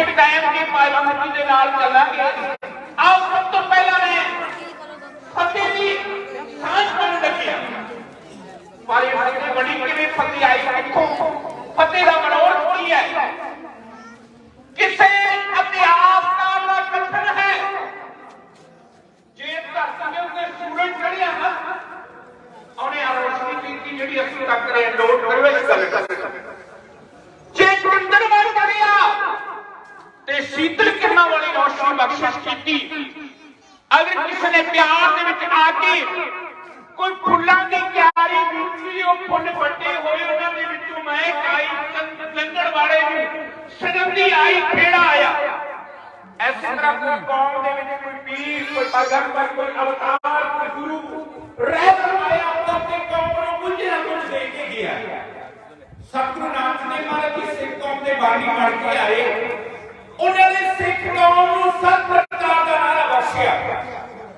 ਇੱਕ ਟਾਈਮ ਦੀ ਪਾਬੰਦੀ ਦੇ ਨਾਲ ਚੱਲਾਂਗੇ। ਆਓ, ਸਭ ਤੋਂ ਪਹਿਲਾਂ ਮੈਂ ਫਤਿਹ ਦੀ ਸਾਂਝ ਕਰਨ ਲੱਗਿਆ ਪਰ ਇਹ ਬੜੀ ਕਿਵੇਂ ਫਤਿਹ ਆਈ ਦੇਖੋ। ਫਤਿਹ ਦਾ ਮਨੋਰਥ ਕੀ ਹੈ? ਕਿਸੇ ਅਧਿਆਸ ਦਾ ਕਥਨ ਹੈ। ਜੇ ਧਰਤੀ ਦੇ ਉੱਤੇ ਸੂਰਜ ਚੜਿਆ ਨਾ ਉਹਨੇ ਆ ਰੋਸ਼ਨੀ ਕੀਤੀ ਜਿਹੜੀ ਅਸੀਂ ਤੱਕ ਰਹੇ ਨੋਟ ਕਰੋ ਇਸ ਗੱਲ ਕਰ ਜੇ ਚੰਦਰ ਬਣ ਗਿਆ ਤੇ ਸ਼ੀਤਲ ਕਿਰਨਾਂ ਵਾਲੀ ਰੋਸ਼ਨੀ ਬਖਸ਼ਿਸ਼ ਕੀਤੀ। ਅਗਰ ਕਿਸੇ ਨੇ ਪਿਆਰ ਦੇ ਵਿੱਚ ਆ ਕੇ ਕੋਈ ਫੁੱਲਾਂ ਦੀ ਕਿਆਰੀ ਕੀਤੀ ਉਹ ਫੁੱਲ ਵੱਡੇ ਹੋਏ ਉਹਨਾਂ ਦੇ ਵਿੱਚੋਂ ਮੈਂ ਆਈ ਲੰਗੜ ਵਾਲੇ ਨੂੰ ਸੁਗੰਧੀ ਆਈ ਕਿਹੜਾ ਆਇਆ। ਐਸੀ ਤਰ੍ਹਾਂ ਕੋਈ ਕੌਮ ਦੇ ਵਿੱਚ ਕੋਈ ਪੀਰ, ਕੋਈ ਪੈਗੰਬਰ ਕੋਈ ਅਵਤਾਰ, ਕੋਈ ਗੁਰੂ ਰਹਿਤ ਆਇਆ ਕੌਮ ਨੂੰ ਕੁਝ ਨਾ ਕੁਝ ਦੇ ਕੇ ਗਿਆ। ਸਤਿਗੁਰੂ ਨਾਨਕ ਦੇਵ ਮਹਾਰਾਜ ਜੀ ਸਿੱਖ ਕੌਮ ਦੇ ਬਾਣੀ ਬਣ ਕੇ ਆਏ।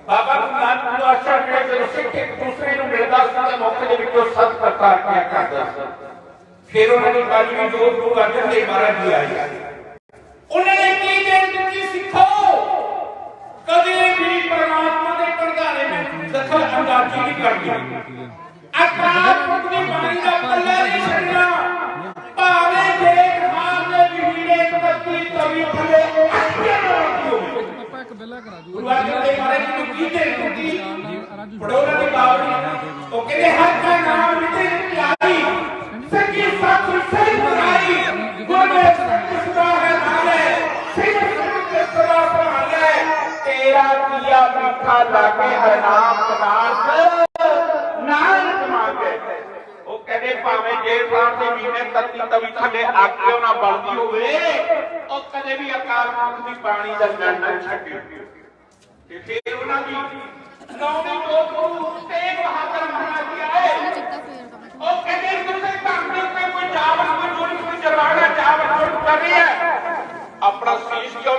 ਬਾਬਾ ਗੁਰਨਾਨਕ ਨੂੰ ਆਸ਼ਾ ਕਰੇ ਜਦੋਂ ਸਿੱਖ ਇੱਕ ਦੂਸਰੇ ਨੂੰ ਮਿਲਦਾ ਸੀ ਤਾਂ ਮੌਕੇ ਦੇ ਵਿੱਚੋਂ ਸਤ ਪ੍ਰਕਾਰ ਕਿਆ ਕਰਦਾ ਸੀ। ਫਿਰ ਉਹਨਾਂ ਦੀ ਬਾਣੀ ਵਿੱਚ ਦੋ ਗੁਰੂ ਅਰਜਨ ਦੇਵ ਮਹਾਰਾਜ ਜੀ ਆਏ। ਉਹਨਾਂ ਨੇ ਕੀ ਦੇਣ ਦਿੱਤੀ ਸਿੱਖੋ? ਕਦੇ ਵੀ ਪਰਮਾਤਮਾ ਦੇ ਪ੍ਰਧਾਨੇ ਵਿੱਚ ਦਖਲ ਅੰਦਾਜ਼ੀ ਨਹੀਂ ਕਰਨੀ। ਅਕਾਲ ਪੁਰਖ ਦੀ ਬਾਣੀ ਦਾ ਪੱਲਾ ਨਹੀਂ ਛੱਡਣਾ। ਭਾਵੇਂ ਦੇਖ ਮਾਰ ਦੇ ਵਿਹੀੜੇ ਤੱਕੀ ਤਵੀ ਥਲੇ ਅੱਗੇ ਰੋਕੀ ਹੋਵੇ ਆਪਾਂ ਇੱਕ ਬਿੱਲਾ ਕਰਾ ਦੂ ਗੁਰੂ ਅਰਜਨ ਦੇਵ ਮਹਾਰਾਜ ਜੀ ਨੂੰ ਕੀ ਦੇਣ ਦਿੱਤੀ ਪੜੋ ਉਹਨਾਂ ਦੀ ਬਾਣੀ ਉਹ ਕਹਿੰਦੇ ਹਰ ਕਾ ਨਾਮ ਵਿੱਚ ਪਿਆਰੀ, ਸੱਚੀ ਸੱਚ ਸਹੀ ਬੁਰਾਈ ਗੁਰਮੇ ਸਦਾ ਹੈ ਨਾਲੇ ਸਿੱਖ ਕੇ ਸਦਾ ਭਾਲੇ ਤੇਰਾ ਕੀਆ ਮਿੱਠਾ ਉਹ ਕਹਿੰਦੇ, ਭਾਵੇਂ ਜੇਲ੍ਹ ਸਾਹਿਬ ਦੇ ਮਹੀਨੇ ਤੱਤੀ ਤਵੀ ਥੱਲੇ ਆਗਿਓ ਨਾ ਬਲਦੀ ਹੋਵੇ, ਉਹ ਕਦੇ ਵੀ ਅਕਾਲ ਪੁਰਖ ਦੀ ਬਾਣੀ ਦਾ ਲੜ ਨਾ ਛੱਡੇ ਤੇ ਫਿਰ ਉਹਨਾਂ ਦੀ ਨੌਵੀਂ ਜੋ ਗੁਰੂ ਤੇਗ ਬਹਾਦਰ ਮਹਾਰਾਜ ਜੀ ਆਏ ਉਹ ਕਹਿੰਦੇ ਤੁਸੀਂ ਧਰਮ ਦੇ ਉੱਤੇ ਕੋਈ ਜਾਵਰ ਕੋਈ ਚੋਰੀ ਕੋਈ ਜਰਵਾਣਾ ਜਾਵਰ ਚੋਰੀ ਕਰ ਰਹੀ ਹੈ ਆਪਣਾ ਸੀਸ ਜੋ